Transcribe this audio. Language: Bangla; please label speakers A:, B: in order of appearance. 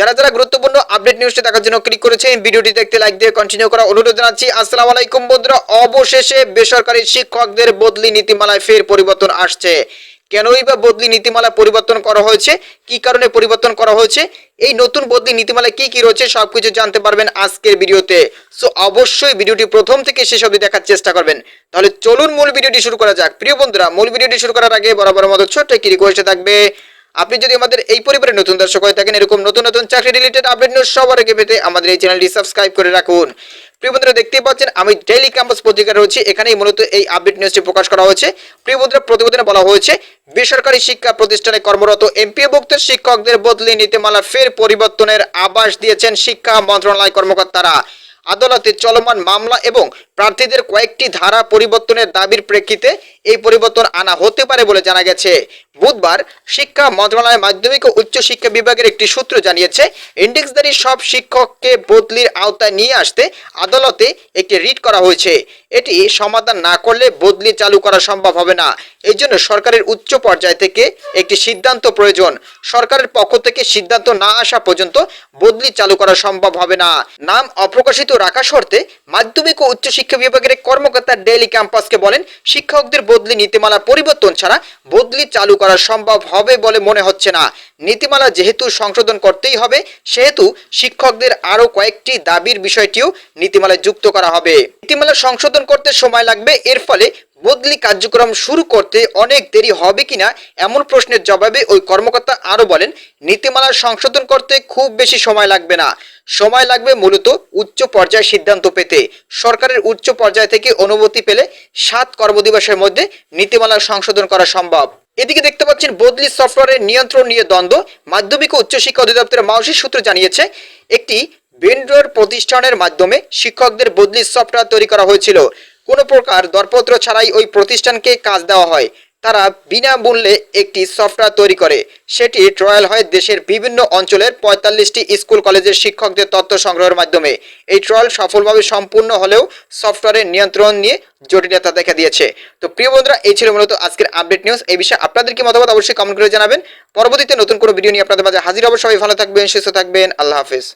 A: যারা যারা গুরুত্বপূর্ণ আপডেট নিউজটি দেখার জন্য ক্লিক করেছেন, ভিডিওটি দেখতে লাইক দিয়ে কন্টিনিউ করা অনুরোধ জানাচ্ছি। আসসালামু আলাইকুম বন্ধুরা, অবশেষে বেসরকারি শিক্ষকদের বদলি নীতিমালায় ফের পরিবর্তন আসছে। কেনই বা বদলি নীতিমালা পরিবর্তন করা হয়েছে? কি কারণে পরিবর্তন করা হয়েছে? এই নতুন বদলি নীতিমালায় কি কি রয়েছে সবকিছু জানতে পারবেন আজকের ভিডিওতে। সো অবশ্যই ভিডিওটি প্রথম থেকে শেষ অবধি দেখার চেষ্টা করবেন। তাহলে চলুন মূল ভিডিওটি শুরু করা যাক। প্রিয় বন্ধুরা, মূল ভিডিওটি শুরু করার আগে বরাবর মতো ছোট্ট একটি রিকোয়েস্ট থাকবে। আপনি যদি আমাদের এই পরিবারের নতুন দর্শক হয়ে থাকেন, এরকম নতুন নতুন চাকরি রিলেটেড আপডেট নিউজ সবার আগে পেতে আমাদের এই চ্যানেলটি সাবস্ক্রাইব করে রাখুন। প্রিয় বন্ধুরা, দেখতেই পাচ্ছেন, আমি ডেইলি ক্যাম্পাস পত্রিকা রয়েছে, এখানেই মূলত এই আপডেট নিউজটি প্রকাশ করা হয়েছে। প্রিয় বন্ধুরা, প্রতিবেদনে বলা হয়েছে, বেসরকারি শিক্ষা প্রতিষ্ঠানে কর্মরত এমপিওভুক্ত শিক্ষকদের বদলি নীতিমালা ফের পরিবর্তনের আভাস দিয়েছেন শিক্ষা মন্ত্রণালয় কর্মকর্তারা। আদালতে চলমান মামলা এবং প্রার্থীদের কয়েকটি ধারা পরিবর্তনের দাবির প্রেক্ষিতে এই পরিবর্তন আনা হতে পারে বলে জানা গেছে। বুধবার শিক্ষা মন্ত্রণালয়ের মাধ্যমিক ও উচ্চ শিক্ষা বিভাগের একটি সূত্র জানিয়েছে, ইন্ডেক্সধারী সব শিক্ষককে বদলির আওতায় নিয়ে আসতে আদালতে একটি রিট করা হয়েছে। এটি সমাধান না করলে বদলি চালু করা সম্ভব হবে না। এই জন্য সরকারের উচ্চ পর্যায় থেকে একটি সিদ্ধান্ত প্রয়োজন। সরকারের পক্ষ থেকে সিদ্ধান্ত না আসা পর্যন্ত বদলি চালু করা সম্ভব হবে না। নাম অপ্রকাশিত রাখা শর্তে মাধ্যমিক ও উচ্চ শিক্ষা বিভাগের কর্মকর্তা ডেইলি ক্যাম্পাসকে বলেন, শিক্ষকদের বদলি নীতিমালা পরিবর্তন ছাড়া বদলি চালু করা সম্ভব হবে বলে মনে হচ্ছে না। নীতিমালা যেহেতু সংশোধন করতেই হবে, সেহেতু শিক্ষকদের আরও কয়েকটি দাবির বিষয়টিও নীতিমালায় যুক্ত করা হবে। নীতিমালা সংশোধন করতে সময় লাগবে, এর ফলে বদলি কার্যক্রম শুরু করতে অনেক দেরি হবে কিনা এমন প্রশ্নের জবাবে ওই কর্মকর্তা আরও বলেন, নীতিমালা সংশোধন করতে খুব বেশি সময় লাগবে না। সময় লাগবে মূলত উচ্চ পর্যায়ে সিদ্ধান্ত পেতে। সরকারের উচ্চ পর্যায় থেকে অনুমতি পেলে সাত কর্মদিবসের মধ্যে নীতিমালা সংশোধন করা সম্ভব। এদিকে দেখতে পাচ্ছেন বদলি সফটওয়্যারের নিয়ন্ত্রণ নিয়ে দ্বন্দ্ব। মাধ্যমিক ও উচ্চশিক্ষা অধিদপ্তরের মাউসি সূত্র জানিয়েছে, একটি ভেন্ডর প্রতিষ্ঠানের মাধ্যমে শিক্ষকদের বদলি সফটওয়্যার তৈরি করা হয়েছিল। কোনো প্রকার দরপত্র ছাড়াই ওই প্রতিষ্ঠানকে কাজ দেওয়া হয়। তারা বিনামূল্যে একটি সফটওয়্যার তৈরি করে। সেটি ট্রায়াল হয় দেশের বিভিন্ন অঞ্চলের পঁয়তাল্লিশটি স্কুল, কলেজের শিক্ষকদের তথ্য সংগ্রহের মাধ্যমে। এই ট্রায়াল সফলভাবে সম্পূর্ণ হলেও সফটওয়্যারের নিয়ন্ত্রণ নিয়ে জটিলতা দেখা দিয়েছে। তো প্রিয় বন্ধুরা, এই ছিল মূলত আজকের আপডেট নিউজ। এই বিষয়ে আপনাদের কি মতামত অবশ্যই কমেন্ট করে জানাবেন। পরবর্তীতে নতুন কোনো ভিডিও নিয়ে আপনাদের মাঝে হাজির অবশ্যই ভালো থাকবেন, সুস্থ থাকবেন। আল্লাহ হাফেজ।